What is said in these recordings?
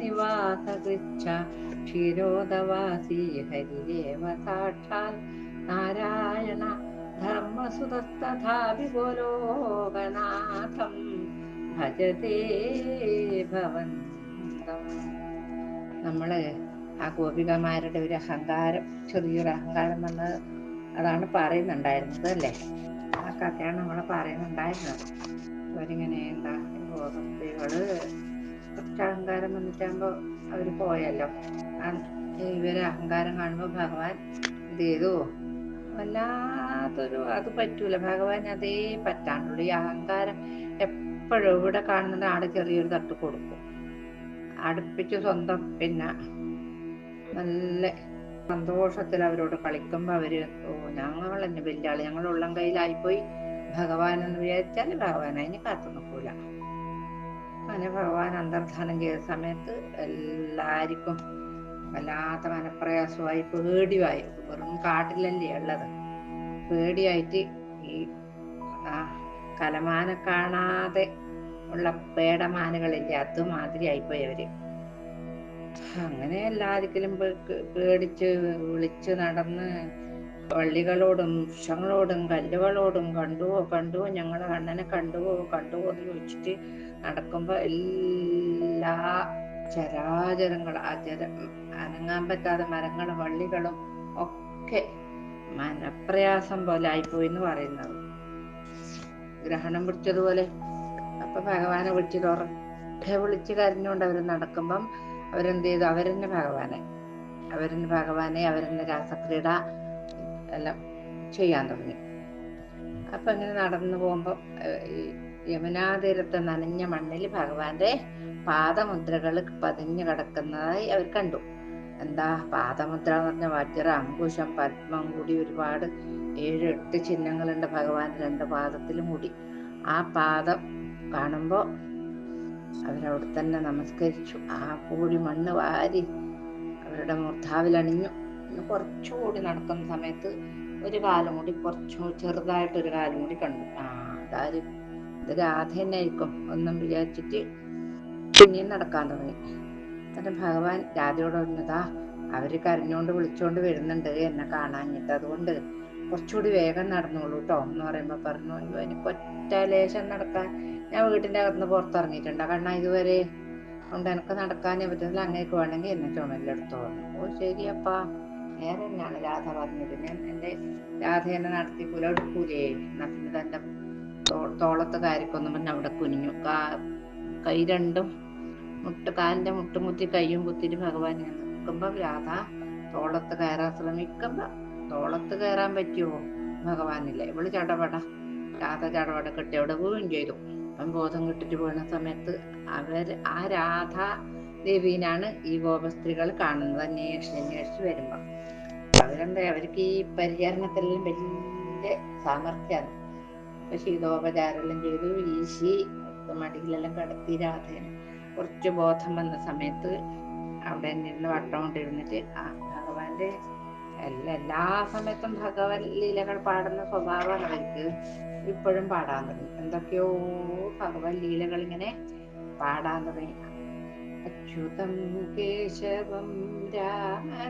നിവാസ കൃച്ഛ ക്ഷീരോദവാസി ഹരിദേവ സാക്ഷാൽ നാരായണ ധർമ്മസുതസ്തഥാപി ഗോലോകനാഥം ഭജതേ ഭവന്തം. നമ്മൾ ആ ഗോപികമാരുടെ ഒരു അഹങ്കാരം ചെറിയൊരു അഹങ്കാരം വന്നത് അതാണ് പറയുന്നുണ്ടായിരുന്നത് അല്ലേ? ആ കഥയാണ് നമ്മൾ പറയുന്നുണ്ടായിരുന്നത്. അവരിങ്ങനെ എന്താ ഗോപസ്ത്രീകൾ കുറച്ച് അഹങ്കാരം വന്നിട്ടാകുമ്പോ അവർ പോയല്ലോ. ഇവർ അഹങ്കാരം കാണുമ്പോ ഭഗവാൻ ഇത് ചെയ്തു. വല്ലാത്തൊരു അത് പറ്റൂല. ഭഗവാൻ അതേ പറ്റാണ്ടുള്ളൂ. ഈ അഹങ്കാരം എപ്പോഴും ഇവിടെ കാണുന്നത് ആടെ ചെറിയൊരു തട്ട് കൊടുക്കും. അടുപ്പിച്ച് സ്വന്തം പിന്നെ നല്ല സന്തോഷത്തിൽ അവരോട് കളിക്കുമ്പോൾ അവർ ഓ ഞങ്ങൾ തന്നെ വലിയ ആൾ ഞങ്ങൾ ഉള്ളം കയ്യിലായിപ്പോയി. ഭഗവാൻ എന്ന് വിചാരിച്ചാൽ ഭഗവാൻ അതിന് കാത്തു നിൽക്കൂല. അങ്ങനെ ഭഗവാൻ അന്തർധാനം ചെയ്ത സമയത്ത് എല്ലാവർക്കും വല്ലാത്ത മനപ്രയാസമായി പേടിയായി വെറും കാട്ടിലല്ലേ ഉള്ളത്. പേടിയായിട്ട് ഈ കലമാന കാണാതെ ഉള്ള പേടമാനുകളില്ലേ അതുമാതിരി ആയിപ്പോയി അവർ. അങ്ങനെ എല്ലാരിക്കലും പേടിച്ച് വിളിച്ച് നടന്ന് വള്ളികളോടും വൃക്ഷങ്ങളോടും കല്ലുകളോടും കണ്ടുവോ കണ്ടുവോ ഞങ്ങളെ കണ്ണനെ കണ്ടുവോ കണ്ടുവോ എന്ന് ചോദിച്ചിട്ട് നടക്കുമ്പോ എല്ലാ ചരാചരങ്ങൾ ആ ചര അനങ്ങാൻ പറ്റാത്ത മരങ്ങളും വള്ളികളും ഒക്കെ മനപ്രയാസം പോലെ ആയിപ്പോയി എന്ന് പറയുന്നത്. ഗ്രഹണം പിടിച്ചതുപോലെ. അപ്പൊ ഭഗവാനെ വിളിച്ചിട്ട് ഉറക്കെ വിളിച്ച് കരഞ്ഞുകൊണ്ട് അവർ നടക്കുമ്പം അവരെന്ത് ചെയ്തു? അവരെന്നെ ഭഗവാനെ അവരെന്നെ ഭഗവാനെ അവരെന്നെ രാസക്രീഡ എല്ലാം ചെയ്യാൻ തുടങ്ങി. അപ്പൊ ഇങ്ങനെ നടന്നു പോകുമ്പോ യമുനാതീരത്തെ നനഞ്ഞ മണ്ണിൽ ഭഗവാന്റെ പാദമുദ്രകൾ പതിഞ്ഞു കിടക്കുന്നതായി അവർ കണ്ടു. എന്താ പാദമുദ്ര എന്ന് പറഞ്ഞ വജ്ര അങ്കുശം പത്മം കൂടി ഒരുപാട് ഏഴ് എട്ട് ചിഹ്നങ്ങളുണ്ട് ഭഗവാന്റെ രണ്ട് പാദത്തിലും കൂടി ആ പാദം കാണുമ്പോ അവരവിടെ തന്നെ നമസ്കരിച്ചു. ആ പൂഴി മണ്ണ് വാരി അവരുടെ പിന്നെ കുറച്ചുകൂടി നടക്കുന്ന സമയത്ത് ഒരു കാലം കൂടി കുറച്ചു ചെറുതായിട്ടൊരു കാലം കൂടി കണ്ടു. ആ അതാര് ഇത് രാധ തന്നെ ആയിരിക്കും ഒന്നും വിചാരിച്ചിട്ട് പിന്നെയും നടക്കാൻ തുടങ്ങി. എന്നിട്ട് ഭഗവാൻ രാധയോട് പറഞ്ഞതാ അവർ കരഞ്ഞോണ്ട് വിളിച്ചോണ്ട് വരുന്നുണ്ട് എന്നെ കാണാഞ്ഞിട്ട്. അതുകൊണ്ട് കുറച്ചുകൂടി വേഗം നടന്നോളൂ കേട്ടോ എന്ന് പറയുമ്പോ പറഞ്ഞു അയ്യോ എനിക്ക് ഒറ്റ ലേശം നടക്കാൻ ഞാൻ വീട്ടിന്റെ അകത്തുനിന്ന് പുറത്തിറങ്ങിയിട്ടുണ്ട്. കാരണം ഇതുവരെ കൊണ്ട് എനിക്ക് നടക്കാനേ പറ്റുന്നില്ല അങ്ങേക്ക് വേണമെങ്കിൽ എന്നെ ചുമലിലെടുത്തോ പറഞ്ഞു ഓ ശരിയപ്പാ. നേരെ തന്നെയാണ് രാധ പറഞ്ഞത്. ഞാൻ എന്റെ രാധ എന്നെ നടത്തി കുല എടുക്കൂലേ തന്റെ തോളത്തെ കാര്യക്കൊന്നും പറഞ്ഞ് അവിടെ കുനിഞ്ഞു. കാ കൈ രണ്ടും മുട്ട് കാലിന്റെ മുട്ടുമുത്തി കൈയും കുത്തിട്ട് ഭഗവാൻ ഞാൻ നിൽക്കുമ്പോ രാധ തോളത്ത് കയറാൻ ശ്രമിക്കുമ്പോ തോളത്ത് കയറാൻ പറ്റുമോ? ഭഗവാനില്ല ഇവൾ ചടപട. രാധ ചടപട കെട്ടി അവിടെ വീഴും ചെയ്തു. അപ്പം ബോധം കിട്ടിട്ട് വീണ സമയത്ത് അവർ ആ രാധ ദേവീനാണ് ഈ ഗോപസ്ത്രീകൾ കാണുന്നത് അന്വേഷിച്ച് അന്വേഷിച്ച് വരുമ്പോ. അവരെന്താ അവർക്ക് ഈ പരിചരണത്തിലെല്ലാം വലിയ സാമർഥ്യമാണ് ഇപ്പൊ ശീതോപചാരെല്ലാം ചെയ്തു വീശി മടിയിലെല്ലാം കിടത്തി രാധേനെ. കുറച്ച് ബോധം വന്ന സമയത്ത് അവിടെ നിന്ന് വട്ടം കൊണ്ടിരുന്നിട്ട് ആ ഭഗവാന്റെ എല്ലാ എല്ലാ സമയത്തും ഭഗവത് ലീലകൾ പാടുന്ന സ്വഭാവമാണ് അവർക്ക് ഇപ്പോഴും പാടാൻ തുടങ്ങി. എന്തൊക്കെയോ ഭഗവത് ലീലകൾ ഇങ്ങനെ പാടാൻ തുടങ്ങി. അച്യുതം കേശവം രാമനാരായണം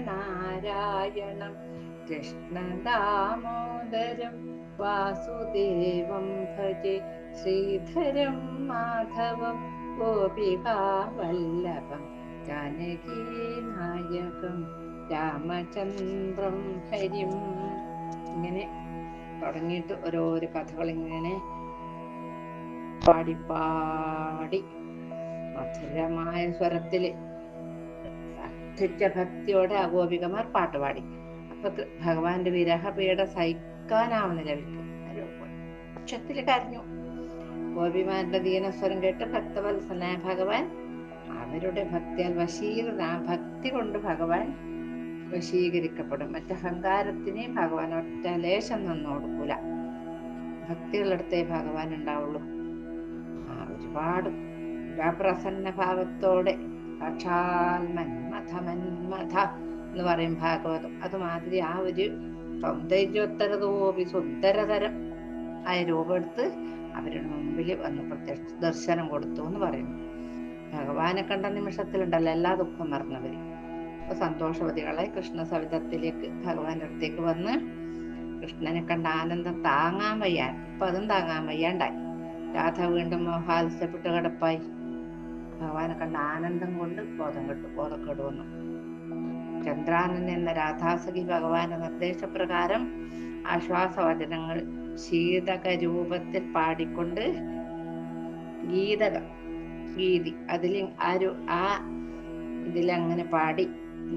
കൃഷ്ണദാമോദരം വാസുദേവം ഭജേ ശ്രീധരം മാധവം ഗോപികാവല്ലഭം ജാനകീനായകം രാമചന്ദ്രം ഹരിം. ഇങ്ങനെ തുടങ്ങിയിട്ട് ഓരോരോ കഥകൾ ഇങ്ങനെ പാടി പാടി മധുരമായ സ്വരത്തിൽ അത്യുച്ച ഭക്തിയോടെ ആ ഗോപികമാർ പാട്ട് പാടി. അപ്പൊ ഭഗവാന്റെ വിരഹപീഠ സഹിക്കാനാവുന്നില്ല ഉച്ചത്തിൽ കരഞ്ഞു. ഗോപിമാരുടെ ദീനസ്വരം കേട്ട് ഭക്തവത്സനായ ഭഗവാൻ അവരുടെ ഭക്തിയാൽ വശീകൃത ആ ഭക്തി കൊണ്ട് ഭഗവാൻ വശീകരിക്കപ്പെടും. മറ്റഹങ്കാരത്തിന് ഭഗവാൻ ഒറ്റ ലേശം നിന്നോടുക്കൂല. ഭക്തികളടുത്തേ ഭഗവാൻ ഉണ്ടാവുള്ളൂ. ആ ഒരുപാട് പ്രസന്ന ഭാവത്തോടെ സാക്ഷാൽ മന്മഥ മന്മഥ എന്ന് പറയും ഭാഗവതം. അതുമാതിരി ആ ഒരു സൗന്ദര്യോത്തരതോപി സുന്ദരതരം ആയ രൂപം എടുത്ത് അവരുടെ മുമ്പിൽ വന്ന് പ്രത്യക്ഷ ദർശനം കൊടുത്തു എന്ന് പറയുന്നു. ഭഗവാനെ കണ്ട നിമിഷത്തിലുണ്ടല്ലോ എല്ലാ ദുഃഖം മറന്നവര്. അപ്പൊ സന്തോഷവതികളെ കൃഷ്ണ സവിധത്തിലേക്ക് ഭഗവാന്റെ അടുത്തേക്ക് വന്ന് കൃഷ്ണനെ കണ്ട ആനന്ദം താങ്ങാൻ വയ്യാൻ ഇപ്പൊ അതും താങ്ങാൻ വയ്യാണ്ടായി. രാധ വീണ്ടും മോഹാത്സ്യപ്പെട്ട് കിടപ്പായി. ഭഗവാനെ കണ്ട ആനന്ദം കൊണ്ട് ബോധം കെട്ടു ബോധക്കേട് വന്നു. ചന്ദ്രാനൻ എന്ന രാധാസഖി ഭഗവാന്റെ നിർദ്ദേശപ്രകാരം ആശ്വാസവചനങ്ങൾ ശീതക രൂപത്തിൽ പാടിക്കൊണ്ട് ഗീതക ഗീതി അതിൽ ആരു ആ ഇതിലങ്ങനെ പാടി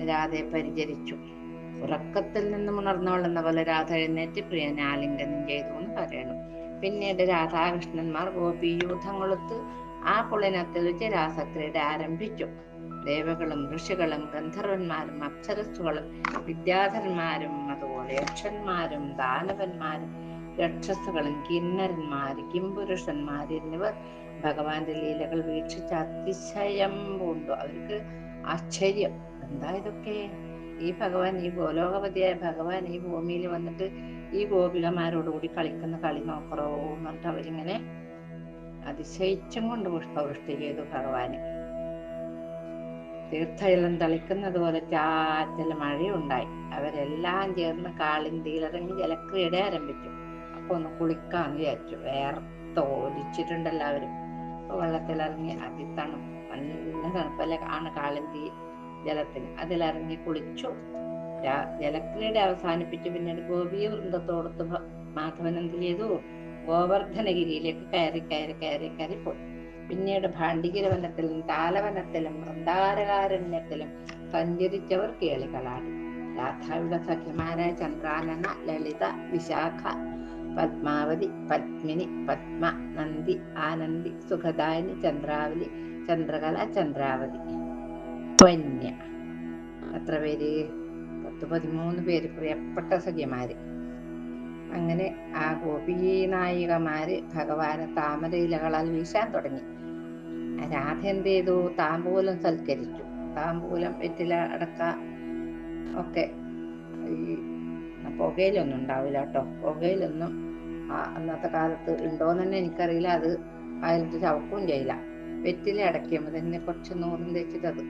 രാധയെ പരിചരിച്ചു. ഉറക്കത്തിൽ നിന്നും ഉണർന്നോളുന്ന പോലെ രാധ എഴുന്നേറ്റ് പ്രിയനെ ആലിംഗനം ചെയ്തു എന്ന് പറയണം. പിന്നീട് രാധാകൃഷ്ണന്മാർ ഗോപിയൂഥങ്ങളൊത്ത് ആ പുളിനത്തിൽ വെച്ച് രാസക്രീഡ ആരംഭിച്ചു. ദേവകളും ഋഷികളും ഗന്ധർവന്മാരും അപ്സരസ്സുകളും വിദ്യാധരന്മാരും അതുപോലെ യക്ഷന്മാരും ദാനവന്മാരും രക്ഷസുകളും കിന്നരന്മാര് കിംപുരുഷന്മാര് എന്നിവർ ഭഗവാന്റെ ലീലകൾ വീക്ഷിച്ച് അതിശയം പൂണ്ടു. അവർക്ക് ആശ്ചര്യം. എന്താ ഇതൊക്കെ? ഈ ഭഗവാൻ ഈ ഗോലോകപതിയായ ഭഗവാൻ ഈ ഭൂമിയിൽ വന്നിട്ട് ഈ ഗോപികമാരോടുകൂടി കളിക്കുന്ന കളി നോക്കറോ? എന്നിട്ട് അവരിങ്ങനെ അതിശയിച്ചും കൊണ്ട് പുഷ്പവൃഷ്ടി ചെയ്തു ഭഗവാന്. തീർത്ഥജലം തളിക്കുന്നത് പോലെ ചാറ്റൽ മഴയുണ്ടായി. അവരെല്ലാം ചേർന്ന് കാളിന്തിയിലിറങ്ങി ജലക്രീഡ ആരംഭിച്ചു. അപ്പൊ ഒന്ന് കുളിക്കാന്ന് വിചാരിച്ചു. വേർത്തോലിച്ചിട്ടുണ്ട് എല്ലാവരും അപ്പൊ വെള്ളത്തിലിറങ്ങി അതിത്തണു നല്ല തണുപ്പല്ലേ ആണ് കാളിന്തി ജലത്തിന്. അതിലിറങ്ങി കുളിച്ചു. ജലക്രീഡ അവസാനിപ്പിച്ച് പിന്നീട് ഗോപിയ വൃന്ദത്തോടത്ത് ഭ- മാധവൻ എന്ത് ചെയ്തു? ഗോവർദ്ധനഗിരിയിലേക്ക് കയറി കയറി കയറി കയറി പോയി. പിന്നീട് ഭാണ്ഡികര വനത്തിലും താലവനത്തിലും വൃന്ദാരകാരണ്യത്തിലും സഞ്ചരിച്ചവർ കേളികളാടി. രാധായുടെ സഖ്യമാരായ ചന്ദ്രാനന ലളിത വിശാഖ പത്മാവതി പത്മിനി പത്മ നന്ദി ആനന്ദി സുഖദായിനി ചന്ദ്രാവലി ചന്ദ്രകല ചന്ദ്രാവതി. പൊന്യ എത്ര പേര്? പത്ത് പതിമൂന്ന് പേര് പ്രിയപ്പെട്ട സഖ്യമാര് അങ്ങനെ ആ ഗോപീനായികമാര് ഭഗവാന് താമരയിലകളാൽ വീശാൻ തുടങ്ങി. രാധ എന്ത് ചെയ്തു താമ്പൂലം സൽക്കരിച്ചു. താമ്പൂലം വെറ്റില അടക്ക ഒക്കെ ഈ പുകയിലൊന്നും ഉണ്ടാവില്ല കേട്ടോ. പുകയിലൊന്നും ആ അന്നത്തെ കാലത്ത് ഉണ്ടോന്ന് തന്നെ എനിക്കറിയില്ല. അത് അതിലിട്ട് ചവക്കുകയും ചെയ്യില്ല. വെറ്റില അടക്കിയുമ്പോൾ തന്നെ കുറച്ച് നൂറും തേച്ചിട്ടത്.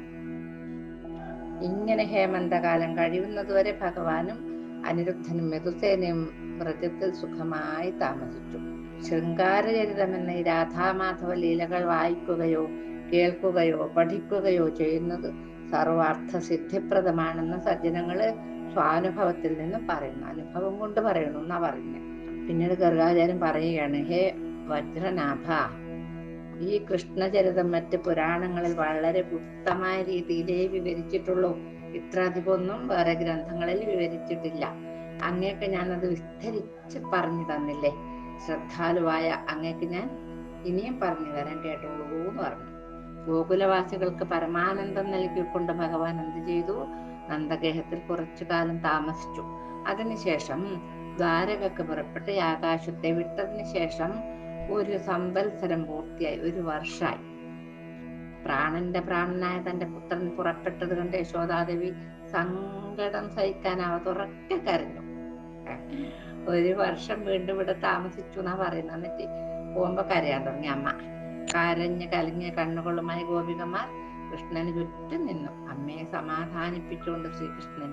ഇങ്ങനെ ഹേമന്തകാലം കഴിയുന്നതുവരെ ഭഗവാനും അനിരുദ്ധനും മെതുസേനയും വ്രജത്തിൽ സുഖമായി താമസിച്ചു. ശൃംഗാരചരിതം എന്ന രാധാമാധവ ലീലകൾ വായിക്കുകയോ കേൾക്കുകയോ പഠിക്കുകയോ ചെയ്യുന്നത് സർവാർത്ഥ സിദ്ധിപ്രദമാണെന്ന് സജ്ജനങ്ങൾ സ്വാനുഭവത്തിൽ നിന്ന് പറയുന്നു. അനുഭവം കൊണ്ട് പറയണു എന്നാ പറഞ്ഞു പിന്നീട് ഗർഗാചാര്യം പറയുകയാണ് ഹേ വജ്രനാഭ ഈ കൃഷ്ണചരിതം മറ്റ് പുരാണങ്ങളിൽ വളരെ ഗുപ്തമായ രീതിയിലേ വിവരിച്ചിട്ടുള്ളൂ. ഇത്ര അധികമൊന്നും വേറെ ഗ്രന്ഥങ്ങളിൽ വിവരിച്ചിട്ടില്ല. അങ്ങേക്ക് ഞാൻ അത് വിസ്തരിച്ച് പറഞ്ഞു തന്നില്ലേ? ശ്രദ്ധാലുവായ അങ്ങേക്ക് ഞാൻ ഇനിയും പറഞ്ഞു തരാൻ കേട്ടോളൂ എന്ന് പറഞ്ഞു. ഗോകുലവാസികൾക്ക് പരമാനന്ദം നൽകിക്കൊണ്ട് ഭഗവാൻ എന്ത് ചെയ്തു? നന്ദഗേഹത്തിൽ കുറച്ചു കാലം താമസിച്ചു. അതിനുശേഷം ദ്വാരകക്ക് പുറപ്പെട്ട് ആകാശത്തെ വിട്ടതിന് ശേഷം ഒരു സംവത്സരം പൂർത്തിയായി. ഒരു വർഷമായി പ്രാണന്റെ പ്രാണനായ തന്റെ പുത്രൻ പുറപ്പെട്ടത് കണ്ട് യശോദാദേവി സങ്കടം സഹിക്കാനാവാതെ ഉറക്കെ കരഞ്ഞു. ഒരു വർഷം വീണ്ടും ഇവിടെ താമസിച്ചു എന്നാ പറയുന്നത് എന്നിട്ട് പോകുമ്പോ കരയാൻ തുടങ്ങി അമ്മ. കരഞ്ഞ് കലങ്ങിയ കണ്ണുകളുമായി ഗോപികമാർ കൃഷ്ണന് ചുറ്റും നിന്നു. അമ്മയെ സമാധാനിപ്പിച്ചുകൊണ്ട് ശ്രീകൃഷ്ണൻ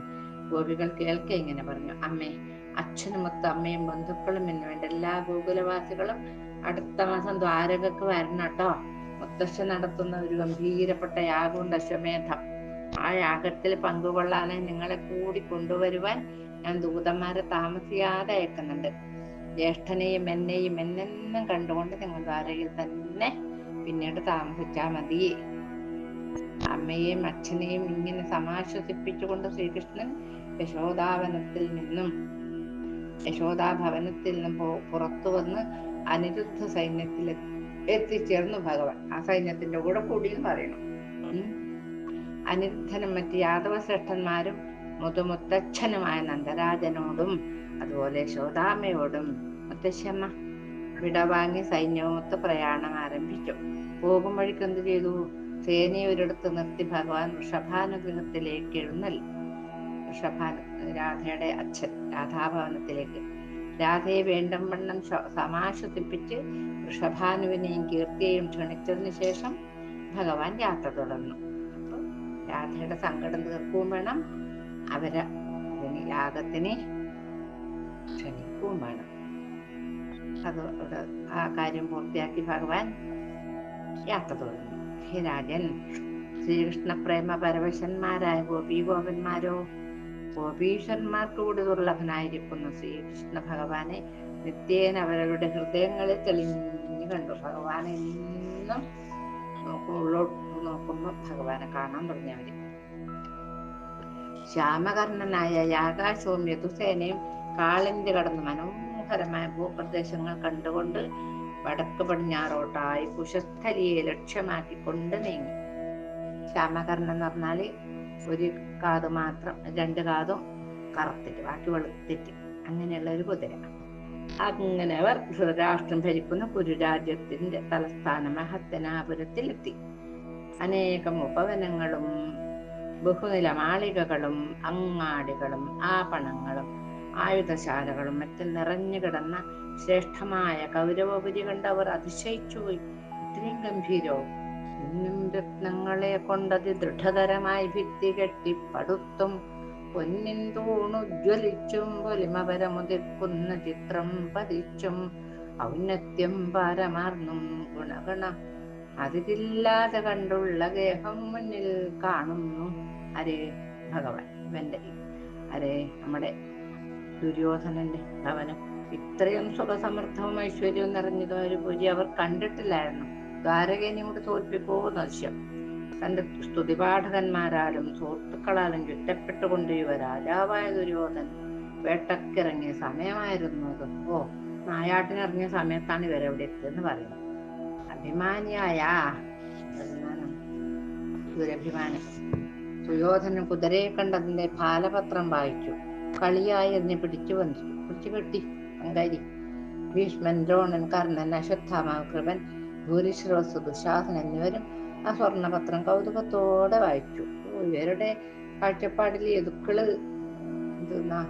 ഗോപികൾ കേൾക്കെ ഇങ്ങനെ പറഞ്ഞു. അമ്മേ അച്ഛനുമൊത്ത് അമ്മയും ബന്ധുക്കളും എന്ന് വേണ്ട എല്ലാ ഗോകുലവാസികളും അടുത്ത മാസം ദ്വാരകക്ക് വരണം കേട്ടോ. മുത്തശ്ശൻ നടത്തുന്ന ഒരു ഗംഭീരപ്പെട്ട യാഗമുണ്ട് അശ്വമേധം. ആ യാഗത്തിൽ പങ്കുകൊള്ളാനായി നിങ്ങളെ കൂടി കൊണ്ടുവരുവാൻ ഞാൻ ദൂതന്മാരെ താമസിയാതെ അയക്കുന്നുണ്ട്. ജ്യേഷ്ഠനെയും എന്നെയും എന്നെന്നും കണ്ടുകൊണ്ട് നിങ്ങൾ ദ്വാരകയിൽ തന്നെ പിന്നീട് താമസിച്ചാ മതി. അമ്മയെയും അച്ഛനെയും ഇങ്ങനെ സമാശ്വസിപ്പിച്ചുകൊണ്ട് ശ്രീകൃഷ്ണൻ യശോദാവനത്തിൽ നിന്നും യശോദാഭവനത്തിൽ നിന്നും പുറത്തു വന്ന് അനിരുദ്ധ സൈന്യത്തിൽ എത്തി- എത്തിച്ചേർന്നു ഭഗവാൻ. ആ സൈന്യത്തിന്റെ കൂടെ കൂടി എന്ന് പറയണം അനിരുദ്ധനും മറ്റ് യാദവ ശ്രേഷ്ഠന്മാരും മുതുമുത്തച്ഛനുമായ നന്ദരാജനോടും അതുപോലെ ശോതാമയോടും മുത്തശ്ശമ്മ വിടവാങ്ങി സൈന്യവുമൊത്ത് പ്രയാണം ആരംഭിച്ചു പോകും വഴിക്ക് എന്ത് ചെയ്തു? സേനയെ ഒരിടത്ത് നിർത്തി ഭഗവാൻ വൃഷഭാനുഗ്രഹത്തിലേക്ക് എഴുന്നള്ളി വൃഷഭാനു രാധയുടെ അച്ഛൻ രാധാഭവനത്തിലേക്ക്. രാധയെ വേണ്ടവണ്ണം വണ്ണം സമാശ്വസിപ്പിച്ച് വൃഷഭാനുവിനെയും കീർത്തിയെയും ക്ഷണിച്ചതിന് ശേഷം ഭഗവാൻ യാത്ര തുടർന്നു. അപ്പൊ രാധയുടെ സങ്കടം തീർക്കുകയും വേണം. അവരെ ഇതിന് യാഗത്തിന് ക്ഷണിക്കുകയും വേണം അത് ആ കാര്യം പൂർത്തിയാക്കി ഭഗവാൻ യാത്ര തുടങ്ങി. ഹേ രാജൻ ശ്രീകൃഷ്ണ പ്രേമ പരവശന്മാരായ ഗോപി ഗോപന്മാരോ? ഗോപീശ്വന്മാർക്ക് കൂടി ദുർലഭനായിരിക്കുന്ന ശ്രീകൃഷ്ണ ഭഗവാനെ നിത്യേന അവരുടെ ഹൃദയങ്ങളിൽ തെളിഞ്ഞു കണ്ടു. ഭഗവാൻ എന്നും നോക്കും ഉള്ളോട്ട് നോക്കുമ്പോൾ ഭഗവാനെ കാണാൻ തുടങ്ങിയവര്. ശ്യാമകർണനായ യാകാശവും യതുസേനയും കാളിന്റെ കടന്ന് മനോഹരമായ ഭൂപ്രദേശങ്ങൾ കണ്ടുകൊണ്ട് വടക്ക് പടിഞ്ഞാറോട്ടായി കുശസ്ഥലിയെ ലക്ഷ്യമാക്കി കൊണ്ട് നീങ്ങി. ശ്യാമകർണൻ എന്ന് പറഞ്ഞാൽ ഒരു കാത് മാത്രം രണ്ട് കാതും കറുത്തിട്ട് ബാക്കി വെളുത്തിട്ട്. അങ്ങനെയുള്ള ഒരു കുതിര. അങ്ങനെ അവർ ധൃതരാഷ്ട്രം ഭരിക്കുന്ന കുരുരാജ്യത്തിന്റെ തലസ്ഥാന മഹത്തനാപുരത്തിലെത്തി. അനേകം ഉപവനങ്ങളും ബഹുനില മാളികകളും അങ്ങാടികളും ആപണങ്ങളും ആയുധശാലകളും മറ്റും നിറഞ്ഞു കിടന്ന ശ്രേഷ്ഠമായ കൗരവപുരി കണ്ടവർ അതിശയിച്ചുപോയി ഇത്രയും ഗംഭീരവും ഇന്നും രത്നങ്ങളെ കൊണ്ടത് ദൃഢതരമായി ഭിത്തി കെട്ടി പടുത്തും പൊന്നിൻ തൂണുജ്വലിച്ചും പൊലിമപരമുതിർക്കുന്ന ചിത്രം പതിച്ചും ഔന്നത്യം പാരമാർന്നും ഗുണഗണ അതിരില്ലാതെ കണ്ടുള്ള ഗേഹം മുന്നിൽ കാണുന്നു. അരേ ഭഗവാൻ. ഇവന്റെ അരേ നമ്മുടെ ദുര്യോധനന്റെ ഭവനം. ഇത്രയും സുഖസമൃദ്ധവും ഐശ്വര്യവും നിറഞ്ഞത് ഒരു പൂജ അവർ കണ്ടിട്ടില്ലായിരുന്നു. ദ്വാരകേനെ കൂടി തോൽപ്പിക്കോ നശ്യം തന്റെ സ്തുതിപാഠകന്മാരാലും സുഹൃത്തുക്കളാലും ചുറ്റപ്പെട്ടുകൊണ്ട് ഇവ രാജാവായ ദുര്യോധൻ വേട്ടക്കിറങ്ങിയ സമയമായിരുന്നു അത്. ഓ നായാട്ടിനിറങ്ങിയ സമയത്താണ് ഇവരെവിടെ എത്തിയെന്ന് പറയുന്നത്. അഭിമാനിയായ അഭിമാനം. ദുരഭിമാനം. സുയോധനൻ കുതിരയെ കണ്ടതിന്റെ ഫാലപത്രം വായിച്ചു. കളിയായി എന്നെ പിടിച്ചു വന്നു. പിടിച്ചു കെട്ടി. അങ്കാരി. ഭീഷ്മൻ ദ്രോണൻ കർണൻ അശ്വത്ഥാമ കൃപൻ ഭൂരിശ്രോസ് ദുശാസൻ എന്നിവരും ആ സ്വർണപത്രം കൗതുകത്തോടെ വായിച്ചു. ഇവരുടെ കാഴ്ചപ്പാടിൽ എതുക്കൾ? എന്തെന്നാ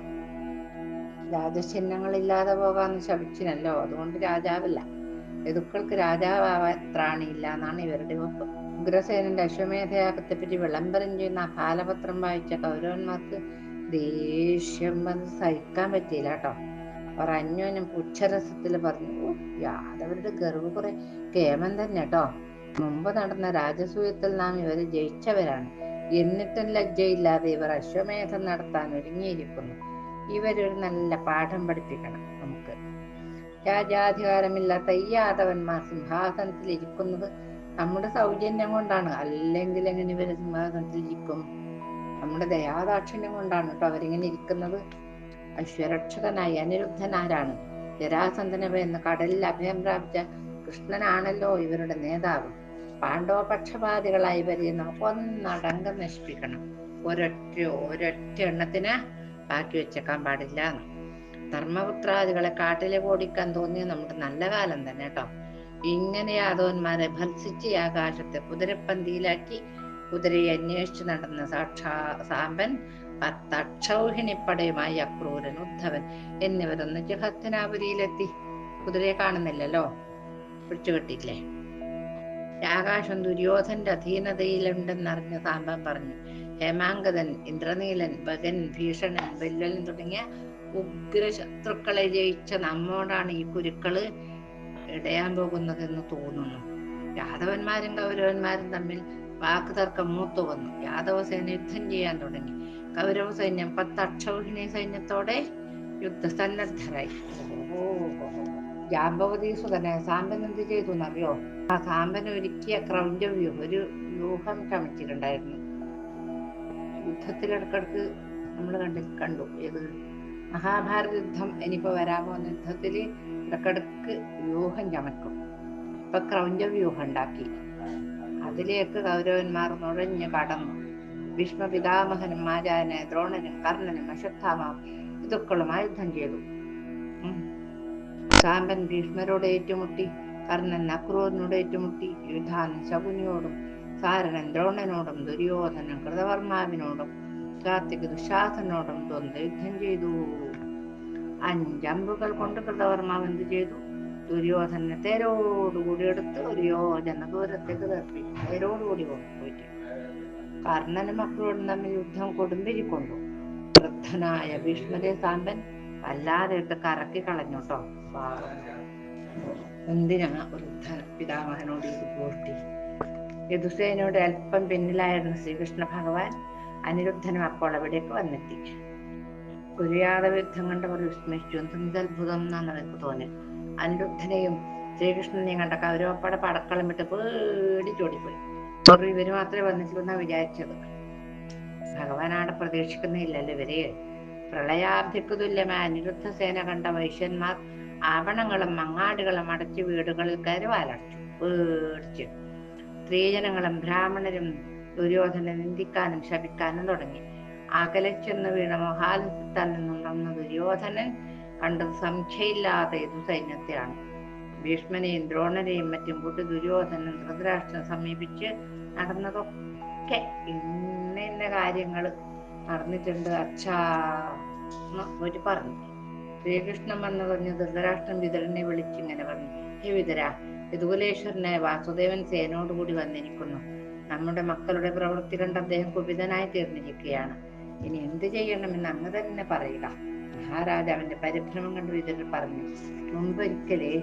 രാജചിഹ്നങ്ങളില്ലാതെ പോകാന്ന് ശപിച്ചിനല്ലോ. അതുകൊണ്ട് രാജാവില്ല. യദുക്കൾക്ക് രാജാവാവാൻ ത്രാണിയില്ല എന്നാണ് ഇവരുടെ വകുപ്പ് ഉഗ്രസേനന്റെ അശ്വമേധയാഗത്തെ പറ്റി വിളംബരം ചെയ്യുന്ന കാലപത്രം വായിച്ച കൗരവന്മാർക്ക് ദേഷ്യം വന്ന് സഹിക്കാൻ പറ്റിയില്ല കേട്ടോ. അവർ അന്യോന്യം പുച്ഛരസത്തിൽ പറഞ്ഞു "ഓ, യാദവരുടെ ഗർവ് കുറെ കേമൻ തന്നെ കേട്ടോ. മുമ്പ് നടന്ന രാജസൂയത്തിൽ നാം ഇവരെ ജയിച്ചവരാണ്. എന്നിട്ടും ലജ്ജയില്ലാതെ ഇവർ അശ്വമേധം നടത്താൻ ഒരുങ്ങിയിരിക്കുന്നു. ഇവരൊരു നല്ല പാഠം പഠിപ്പിക്കണം നമുക്ക്. രാജാധികാരമില്ലാത്ത ഈ യാദവന്മാർ സിംഹാസനത്തിൽ ഇരിക്കുന്നത് നമ്മുടെ സൗജന്യം കൊണ്ടാണ്. അല്ലെങ്കിൽ എങ്ങനെ ഇവർ സിംഹാസനത്തിൽ ഇരിക്കും നമ്മുടെ ദയാദാക്ഷിണ്യം കൊണ്ടാണ് കേട്ടോ അവരിങ്ങനെ ഇരിക്കുന്നത്. അശ്വരക്ഷകനായി അനിരുദ്ധനാരാണ്. ജരാസന്ധനവ എന്ന കടലിൽ അഭയം പ്രാപിച്ച കൃഷ്ണനാണല്ലോ ഇവരുടെ നേതാവ്. പാണ്ഡവ പക്ഷപാതികളായി ഒന്നടങ്കം നശിപ്പിക്കണം. ഒരൊറ്റ ഒരൊറ്റ എണ്ണത്തിന് ബാക്കി വെച്ചേക്കാൻ പാടില്ല ധർമ്മപുത്രാദികളെ കാട്ടിലെ ഓടിക്കാൻ തോന്നിയ നമ്മുടെ നല്ല കാലം തന്നെ കേട്ടോ ഇങ്ങനെ യാദവന്മാരെ ഭത്സിച്ച് ആകാശത്തെ കുതിരപ്പന്തിയിലാക്കി കുതിരയെ അന്വേഷിച്ച് നടന്ന സാക്ഷാ സാമ്പൻ പത്തക്ഷൗഹിണിപ്പടയുമായി അക്രൂരൻ ഉദ്ധവൻ എന്നിവരൊന്നിച്ച് ഹസ്തനാപുരിയിലെത്തി കുതിരയെ കാണുന്നില്ലല്ലോ? പിടിച്ചുകെട്ടിയില്ലേ ആകാശം ദുര്യോധന്റെ അധീനതയിലുണ്ടെന്നറിഞ്ഞ സാമ്പൻ പറഞ്ഞു ഹേമാങ്കതൻ ഇന്ദ്രനീലൻ ഭഗൻ ഭീഷണൻ വെല്ലൻ തുടങ്ങിയ ഉഗ്ര ശത്രുക്കളെ ജയിച്ച നമ്മോടാണ് ഈ കുരുക്കൾ ഇടയാൻ പോകുന്നതെന്ന് തോന്നുന്നു. യാദവന്മാരും കൗരവന്മാരും തമ്മിൽ വാക്ക് തർക്കം മൂത്തു വന്നു. യാദവ സേന യുദ്ധം ചെയ്യാൻ തുടങ്ങി. കൗരവ സൈന്യം പത്ത് സൈന്യത്തോടെ യുദ്ധസന്നദ്ധരായി. ജാമ്പവതി സുതനെ സാമ്പൻ എന്ത് ചെയ്തു എന്നറിയോ? ആ സാമ്പൻ ഒരുക്കിയ ക്രൗഞ്ചവ്യൂഹം ഒരു വ്യൂഹം ചമച്ചിട്ടുണ്ടായിരുന്നു. യുദ്ധത്തിൽ ഇടക്കിടക്ക് നമ്മൾ കണ്ടി കണ്ടു. ഏത് മഹാഭാരത യുദ്ധം ഇനിയിപ്പോ വരാൻ പോകുന്ന യുദ്ധത്തിൽ ഇടക്കിടക്ക് വ്യൂഹം ചമക്കും. ഇപ്പൊ ക്രൗഞ്ച വ്യൂഹം ഉണ്ടാക്കി. അതിലേക്ക് കൗരവന്മാർ നുഴഞ്ഞു കടന്നു. ഭീഷ്മ പിതാമഹനും ആചാരനെ ദ്രോണനും കർണനും അശ്വത്ഥാമാവും ഇതൊക്കെയുമായി യുദ്ധം ചെയ്തു. സാമ്പൻ ഭീഷ്മരോട് ഏറ്റുമുട്ടി കർണൻ അക്രൂരനോട് ഏറ്റുമുട്ടി യുധാനൻ ശകുനിയോടും സാരണൻ ദ്രോണനോടും ദുര്യോധനൻ കൃതവർമാവിനോടും കാർത്തിക് ദുശാസനോടും ദ്വന്ദ് യുദ്ധം ചെയ്തു. അഞ്ചമ്പുകൾ കൊണ്ട് കൃതവർമാവ് എന്ത് ചെയ്തു? ദുര്യോധനെ തേരോടുകൂടി എടുത്ത് ഒരു യോജന ദൂരത്തേക്ക് തെറിപ്പിച്ചു തേരോടുകൂടി പോയിട്ട്. കർണനും മക്കളോടും തമ്മിൽ യുദ്ധം കൊടുമ്പിരി കൊണ്ടു വൃദ്ധനായ ഭീഷ്മരെ സാമ്പൻ വല്ലാതെ ഇട്ട് കറക്കി കളഞ്ഞു കേട്ടോ. പാവം. എന്തിനാ വൃദ്ധ പിതാമഹനോട് ഇത് പൂർത്തി യദുസേനയുടെ അല്പം പിന്നിലായിരുന്നു ശ്രീകൃഷ്ണ ഭഗവാൻ അനിരുദ്ധനും അപ്പോൾ അവിടേക്ക് വന്നെത്തി. കുര്യാദവ യുദ്ധം കണ്ടവർ വിസ്മയിച്ചു എന്തെന്തത്ഭുതം എന്നാണ് എനിക്ക് തോന്നി അനിരുദ്ധനെയും ശ്രീകൃഷ്ണനെയും കണ്ട കൗരവപ്പട പടക്കളം വിട്ട് പേടിച്ചോടിപ്പോയി അവർ ഇവർ മാത്രമേ വന്നിട്ടുള്ളൂ വിചാരിച്ചത്. ഭഗവാൻ ആടെ പ്രതീക്ഷിക്കുന്നില്ലല്ലോ ഇവരെ. പ്രളയാബ്ധിക്ക് തുല്യമായ അനിരുദ്ധ സേന കണ്ട വൈശ്യന്മാർ ആവണങ്ങളും മങ്ങാടുകളും അടച്ച് വീടുകളിൽ കയറി വാലടച്ചു. പേടിച്ച്. സ്ത്രീജനങ്ങളും ബ്രാഹ്മണരും ദുര്യോധനെ നിന്ദിക്കാനും ശപിക്കാനും തുടങ്ങി. അകലെ ചെന്ന് വീണ തന്നെ നിന്നുന്ന ദുര്യോധനൻ കണ്ടത് സംശയില്ലാതെ ഇത് സൈന്യത്തെയാണ്. ഭീഷ്മനെയും ദ്രോണനെയും മറ്റും കൂട്ടി ദുര്യോധനൻ ധൃതരാഷ്ട്രം സമീപിച്ച് നടന്നതൊക്കെ ഇന്ന ഇന്ന കാര്യങ്ങൾ നടന്നിട്ടുണ്ട് അച്ഛാ അവർ പറഞ്ഞു. ശ്രീകൃഷ്ണൻ വന്നു പറഞ്ഞു ധൃതരാഷ്ട്രൻ വിതരനെ വിളിച്ചിങ്ങനെ പറഞ്ഞു ഹേ വിതര യദുകുലേശ്വരനായ വാസുദേവൻ സേനോടുകൂടി വന്നിരിക്കുന്നു. നമ്മുടെ മക്കളുടെ പ്രവൃത്തി കണ്ട് അദ്ദേഹം കുപിതനായി തീർന്നിരിക്കുകയാണ്. ഇനി എന്ത് ചെയ്യണമെന്ന് അങ്ങ് തന്നെ പറയുക. മഹാരാജാവിന്റെ പരിഭ്രമം കണ്ട് ഇതിൽ പറഞ്ഞു മുമ്പൊരിക്കലേ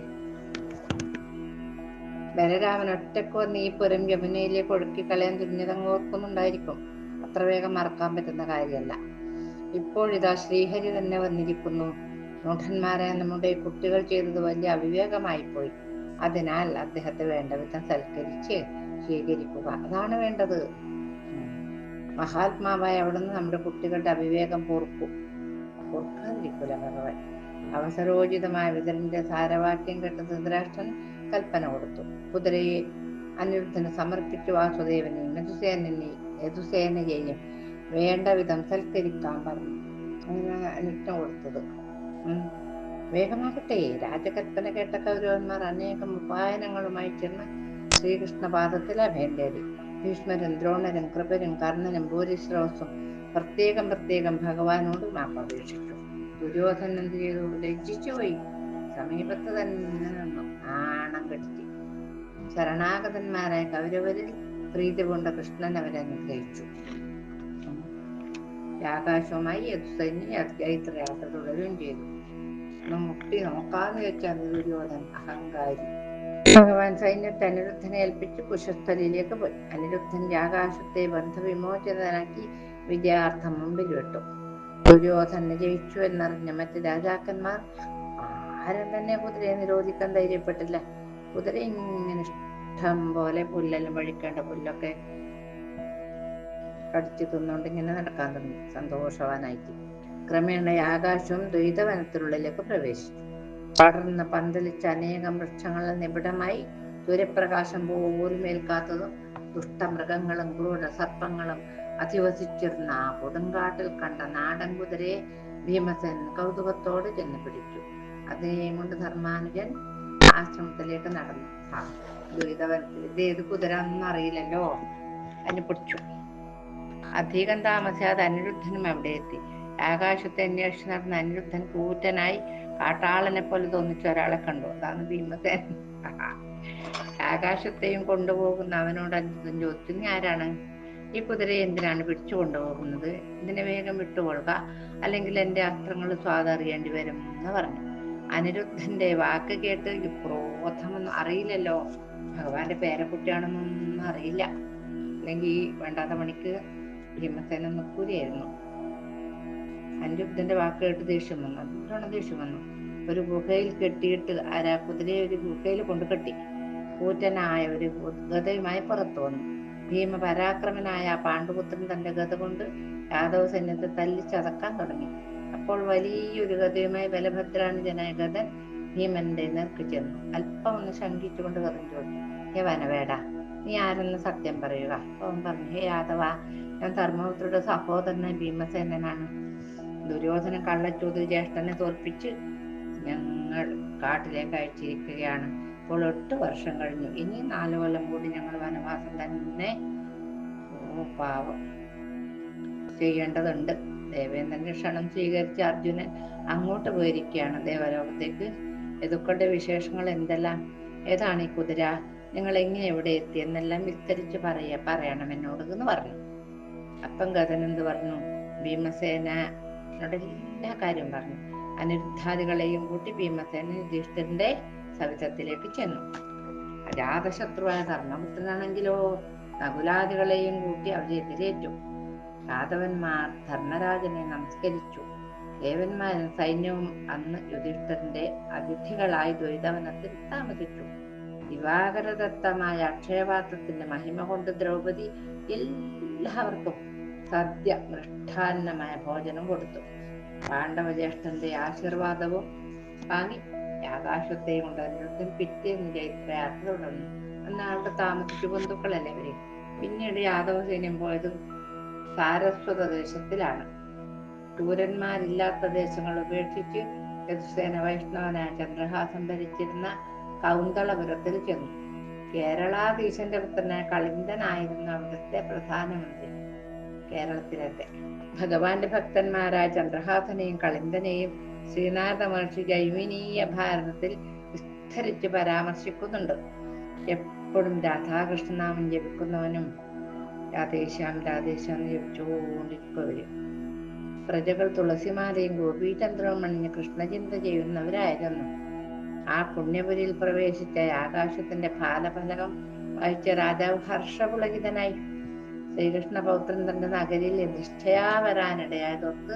ബലരാമൻ ഒറ്റയ്ക്ക് ഈ പുരം യമുനയിലേക്ക് ഒഴുക്കി കളയാൻ തുനിഞ്ഞതങ്ങ് ഓർക്കുന്നുണ്ടായിരിക്കും. അത്ര വേഗം മറക്കാൻ പറ്റുന്ന കാര്യമല്ല. ഇപ്പോഴിതാ ശ്രീഹരി തന്നെ വന്നിരിക്കുന്നു. മൂഢന്മാരായ നമ്മുടെ കുട്ടികൾ ചെയ്തത് വലിയ അവിവേകമായി പോയി അതിനാൽ അദ്ദേഹത്തെ വേണ്ട വിധം സൽക്കരിച്ച് സ്വീകരിക്കുക. അതാണ് വേണ്ടത്. മഹാത്മാവായ അവിടുന്ന് നമ്മുടെ കുട്ടികളുടെ അവിവേകം പൊറുക്കും. പൊറുക്കാതിരിക്കൂല ഭഗവാൻ. അവസരോചിതമായ വിതരന്റെ സാരവാക്യം കേട്ട് ധൃതരാഷ്ട്രൻ കൽപ്പന കൊടുത്തു. കുതിരയെ അനിരുദ്ധന് സമർപ്പിച്ചു വാസുദേവനെയും യദുസേനെയും യദുസേനയെയും വേണ്ട വിധം സൽക്കരിക്കാൻ പറഞ്ഞു. അങ്ങനെ അനുജ്ഞ കൊടുത്തത്. വേഗമാകട്ടെ. രാജകൽപ്പന കേട്ട കൗരവന്മാർ അനേകം ഉപായനങ്ങളുമായി ചെന്ന് ശ്രീകൃഷ്ണ പാദത്തിൽ അഭയം തേടി ഭീഷ്മരും ദ്രോണരും കൃപരും കർണനും ഭൂരിശ്രവസും പ്രത്യേകം പ്രത്യേകം ഭഗവാനോട് മാപ്പപേക്ഷിച്ചു ദുര്യോധനൻ ചെയ്തു? ലജ്ജിച്ചു പോയി. സമീപത്ത് തന്നെ ആണം കെടുത്തി. ശരണാഗതന്മാരായ കൗരവരിൽ പ്രീതി കൊണ്ട കൃഷ്ണൻ അവരെ അനുഗ്രഹിച്ചു. ആകാശവുമായി യദുസൈന്യം യാത്ര തുടരുകയും ചെയ്തു. മുട്ടി നോക്കാന്ന് വെച്ചാൽ ദുര്യോധൻ അഹങ്കാരി. ഭഗവാൻ സൈന്യത്തെ അനിരുദ്ധനെ ഏൽപ്പിച്ച് കുശസ്ഥലിലേക്ക് പോയി. അനിരുദ്ധൻ ആകാശത്തെ ബന്ധവിമോചിതനാക്കി വിജയാർത്ഥം മുമ്പിൽ വിട്ടു. ദുര്യോധന ജയിച്ചു എന്നറിഞ്ഞ മറ്റ് രാജാക്കന്മാർ ആരും തന്നെ കുതിരയെ നിരോധിക്കാൻ ധൈര്യപ്പെട്ടില്ല. കുതിര ഇങ്ങനെ ഇഷ്ടം പോലെ പുല്ലെല്ലാം വഴിക്കേണ്ട പുല്ലൊക്കെ കടിച്ചു തിന്നുകൊണ്ട് ഇങ്ങനെ നടക്കാൻ തുടങ്ങി. സന്തോഷവാനായിട്ട് ക്രമേണ ആകാശവും ദ്വൈതവനത്തിനുള്ളിലേക്ക് പ്രവേശിച്ചു. പടർന്ന് പന്തലിച്ച അനേകം വൃക്ഷങ്ങളിൽ നിബിഡമായി സൂര്യപ്രകാശം പോലും ഏൽക്കാത്തതും ദുഷ്ടമൃഗങ്ങളും ക്രൂര സർപ്പങ്ങളും അധിവസിച്ചിരുന്ന ആ കൊടുങ്കാട്ടിൽ കണ്ട നാടൻ കുതിരയെ ഭീമസേൻ കൗതുകത്തോടെ ചെന്ന് പിടിച്ചു. അതിനെയും കൊണ്ട് ധർമാനുജൻ ആശ്രമത്തിലേക്ക് നടന്നു. ദുരിതവനത്തിൽ ഇത് ഏത് കുതിര എന്നറിയില്ലല്ലോ അതിന് പിടിച്ചു. അധികം താമസിയാതെ അനിരുദ്ധനും അവിടെ എത്തി. ആകാശത്തെ അന്വേഷിച്ച് നടന്ന അനിരുദ്ധൻ കൂറ്റനായി കാട്ടാളനെ പോലെ തോന്നിച്ച ഒരാളെ കണ്ടു. അതാണ് ഭീമസേൻ ആകാശത്തെയും കൊണ്ടുപോകുന്ന അവനോട് അത്ഭുതം ചോദിച്ചു നീ ആരാണ് ഈ കുതിരയെ എന്തിനാണ് പിടിച്ചു കൊണ്ടുപോകുന്നത്? ഇതിനെ വേഗം വിട്ടുകൊള്ളുക അല്ലെങ്കിൽ എന്റെ അസ്ത്രങ്ങൾ സ്വാതറിയേണ്ടി വരും എന്ന് പറഞ്ഞു. അനിരുദ്ധന്റെ വാക്ക് കേട്ട് ക്രോധമൊന്നും അറിയില്ലല്ലോ. ഭഗവാന്റെ പേരക്കുട്ടിയാണെന്നൊന്നും അറിയില്ല. അല്ലെങ്കിൽ വേണ്ടാത്ത മണിക്ക് ഭീമസേന നിൽക്കൂലായിരുന്നു അനിരുദ്ധന്റെ വാക്ക് കേട്ട് ദേഷ്യം വന്നു. അതുകൊണ്ടാണ് ദേഷ്യം വന്നു. ഒരു ഗുഹയിൽ കെട്ടിയിട്ട് ആരാ കുതിരയെ ഒരു ഗുഹയിൽ കൊണ്ട് കെട്ടി. കൂറ്റനായ ഒരു ഗതയുമായി പുറത്തു വന്നു. ഭീമ പരാക്രമനായ പാണ്ഡുപുത്രൻ തന്റെ ഗത കൊണ്ട് യാദവ സൈന്യത്തെ തല്ലിച്ചതക്കാൻ തുടങ്ങി. അപ്പോൾ വലിയൊരു ഗതയുമായി ബലഭദ്രാനുജനായ ഗതൻ ഭീമന്റെ നേർക്ക് ചെന്നു. അല്പം ഒന്ന് ശങ്കിച്ചുകൊണ്ട് പറഞ്ഞു ഹേ വനവേട നീ ആരെന്ന് സത്യം പറയുക? അവൻ പറഞ്ഞു ഹേ യാദവ ഞാൻ ധർമ്മപുത്രയുടെ സഹോദരനായ ഭീമസേനനാണ്. ദുര്യോധന കള്ളച്ചൂത് ജ്യേഷ്ഠനെ തോൽപ്പിച്ച് ഞങ്ങൾ കാട്ടിലേക്ക് അയച്ചിരിക്കുകയാണ്. ഇപ്പോൾ എട്ട് വർഷം കഴിഞ്ഞു. ഇനി നാല് കൊല്ലം കൂടി ഞങ്ങൾ വനവാസം തന്നെ ഓ പാവം. ചെയ്യേണ്ടതുണ്ട്. ദേവേന്ദ്രന്റെ ക്ഷണം സ്വീകരിച്ച് അർജുനൻ അങ്ങോട്ട് പോയിരിക്കുകയാണ്. ദേവലോകത്തേക്ക് യദുക്കളുടെ വിശേഷങ്ങൾ എന്തെല്ലാം? ഏതാണ് ഈ കുതിര? നിങ്ങൾ എങ്ങനെ എവിടെ എത്തി? എന്നെല്ലാം വിസ്തരിച്ച് പറയ പറയണം എന്നോട് എന്ന് പറഞ്ഞു. അപ്പം ഗതൻ പറഞ്ഞു? ഭീമസേനോട് എല്ലാ കാര്യം പറഞ്ഞു. അനിരുദ്ധാദികളെയും കൂട്ടി ഭീമസേന യുധിഷ്ഠിരന്റെ സവിധത്തിലേക്ക് ചെന്നു. അജാതശത്രുവായ ധർമ്മപുത്രനാണെങ്കിലോ നകുലാദികളെയും കൂട്ടി അവരെ എതിരേറ്റു. ധർമ്മരാജനെ നമസ്കരിച്ചു. ദേവന്മാരും സൈന്യവും അന്ന് യുധിഷ്ഠിരന്റെ അതിഥികളായി ദ്വൈതവനത്തിൽ താമസിച്ചു. ദിവാകരദത്തമായ അക്ഷയപാത്രത്തിന്റെ മഹിമ കൊണ്ട് ദ്രൗപദി എല്ലാവർക്കും സദ്യ മൃഷ്ടാന്നമായ ഭോജനം കൊടുത്തു. പാണ്ഡവജ്യേഷ്ഠന്റെ ആശീർവാദവും വാങ്ങി ആകാശത്തെയും കൊണ്ട് അനിരുദ്ധൻ പിറ്റേന്ന് ജൈത്രയാത്ര തുടർന്നു അന്ന് അവിടെ താമസിച്ചു ബന്ധുക്കളല്ലേ അവർ പിന്നീട് യാദവ സൈന്യം പോയത് സാരസ്വത ദേശത്തിലാണ്. ശൂരന്മാരില്ലാത്ത ദേശങ്ങൾ ഉപേക്ഷിച്ച് യദുസേന വൈഷ്ണവനായ ചന്ദ്രഹാസം ഭരിച്ചിരുന്ന കൗന്തളപുരത്തിൽ ചെന്നു. കേരളാധീശന്റെ പുത്രനായ കളിന്തനായിരുന്നു അവിടുത്തെ പ്രധാനമന്ത്രി. കേരളത്തിലത്തെ. ഭഗവാന്റെ ഭക്തന്മാരായ ചന്ദ്രഹാസനെയും കളിന്തനെയും ശ്രീനാഥ മഹർഷി ജൈമിനീയ ഭാരതത്തിൽ വിസ്തരിച്ച് പരാമർശിക്കുന്നുണ്ട്. എപ്പോഴും രാധാകൃഷ്ണനാമം ജപിക്കുന്നവനും രാധേശ്യാം രാധേശ്യാം എന്ന് ജപിച്ചുകൊണ്ടിരിക്കുകയും പ്രജകൾ തുളസിമാലയും ഗോപീചന്ദ്രവും അണിഞ്ഞ് കൃഷ്ണചിന്ത ചെയ്യുന്നവരായിരുന്നു. ആ പുണ്യപുരിയിൽ പ്രവേശിച്ച ആകാശത്തിന്റെ ഫാലഫലകം വായിച്ച രാജാവ് ഹർഷപുളകിതനായി. ശ്രീകൃഷ്ണ പൗത്രൻ തന്റെ നഗരിയിൽ നിഷ്ഠയാ വരാനിടയായതൊക്കെ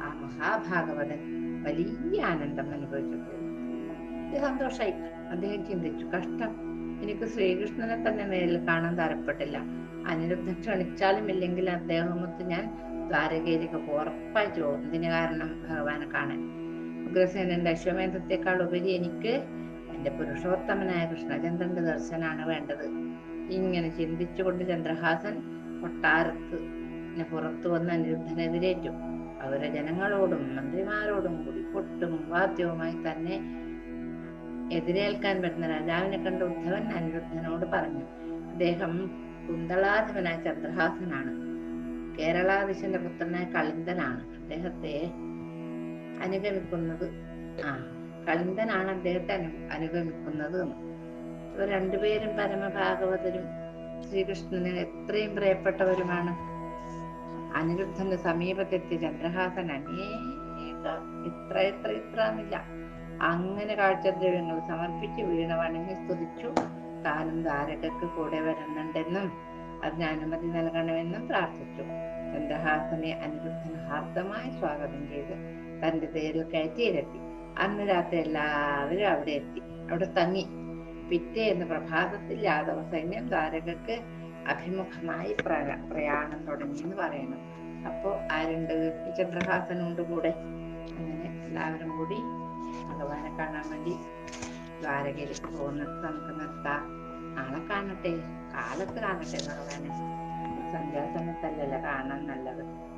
ആ മഹാഭാഗവതൻ വലിയ ആനന്ദം അനുഭവിച്ചു സന്തോഷമായി അദ്ദേഹം ചിന്തിച്ചു കഷ്ടം. എനിക്ക് ശ്രീകൃഷ്ണനെ തന്നെ നേരിൽ കാണാൻ തരപ്പെട്ടില്ല അനിരുദ്ധ ക്ഷണിച്ചാലും ഇല്ലെങ്കിൽ അദ്ദേഹമൊത്ത് ഞാൻ ദ്വാരകയിലേക്ക് ഉറപ്പായിട്ട് പോകും ഇതിന് കാരണം ഭഗവാനെ കാണാൻ. ഉഗ്രസേനന്റെ അശ്വമേധത്തെക്കാൾ ഉപരി എനിക്ക് എന്റെ പുരുഷോത്തമനായ കൃഷ്ണചന്ദ്രന്റെ ദർശനമാണ് വേണ്ടത്. ഇങ്ങനെ ചിന്തിച്ചുകൊണ്ട് ചന്ദ്രഹാസൻ കൊട്ടാരത്ത്. പുറത്തു വന്ന് അനിരുദ്ധനെതിരേറ്റു. അവരെ ജനങ്ങളോടും മന്ത്രിമാരോടും കൂടി പൊട്ടും വാദ്യവുമായി തന്നെ എതിരേൽക്കാൻ വരുന്ന രാജാവിനെ കണ്ട ഉദ്ധവൻ അനിരുദ്ധനോട് പറഞ്ഞു അദ്ദേഹം കുന്തളാധിപനായ ചന്ദ്രഹാസനാണ്. കേരളാദിശന്റെ പുത്രനായ കളിന്തനാണ്. അദ്ദേഹത്തെ അനുഗമിക്കുന്നത് ആ കളിന്തനാണ് അദ്ദേഹത്തെ അനു അനുഗമിക്കുന്നത്. ഇവർ രണ്ടുപേരും പരമഭാഗവതരും ശ്രീകൃഷ്ണന് എത്രയും പ്രിയപ്പെട്ടവരുമാണ്. അനിരുദ്ധന്റെ സമീപത്തെത്തിയ ചന്ദ്രഹാസൻ അനേക ഇത്ര ഇത്ര ഇത്ര എന്നില്ല അങ്ങനെ കാഴ്ചദ്രവ്യങ്ങൾ സമർപ്പിച്ച് വീണ വണങ്ങി സ്തുതിച്ചു. താനും ധാരകക്ക് കൂടെ വരുന്നുണ്ടെന്നും അതിന് അനുമതി നൽകണമെന്നും പ്രാർത്ഥിച്ചു. ചന്ദ്രഹാസനെ അനിരുദ്ധൻ ഹാർദമായി സ്വാഗതം ചെയ്ത് തന്റെ തേരിൽ കയറ്റിയിലെത്തി. അന്ന് രാത്രി എല്ലാവരും അവിടെ എത്തി. അവിടെ തങ്ങി. പിറ്റേന്ന് പ്രഭാതത്തിൽ യാദവ സൈന്യം ദ്വാരകക്ക് അഭിമുഖമായി പ്ര- പ്രയാണം തുടങ്ങി എന്ന് പറയുന്നു അപ്പോ ആരുണ്ട്? ചന്ദ്രഹാസനുണ്ട് കൂടെ. അങ്ങനെ എല്ലാവരും കൂടി ഭഗവാനെ കാണാൻ വേണ്ടി ദ്വാരകയിലേക്ക് പോകുന്നത് നമുക്ക് നിർത്താം. നാളെ കാണട്ടെ. കാലത്ത് കാണട്ടെ ഭഗവാനെ. സന്ധ്യാസമയത്തല്ലല്ലോ കാണാൻ നല്ലത്.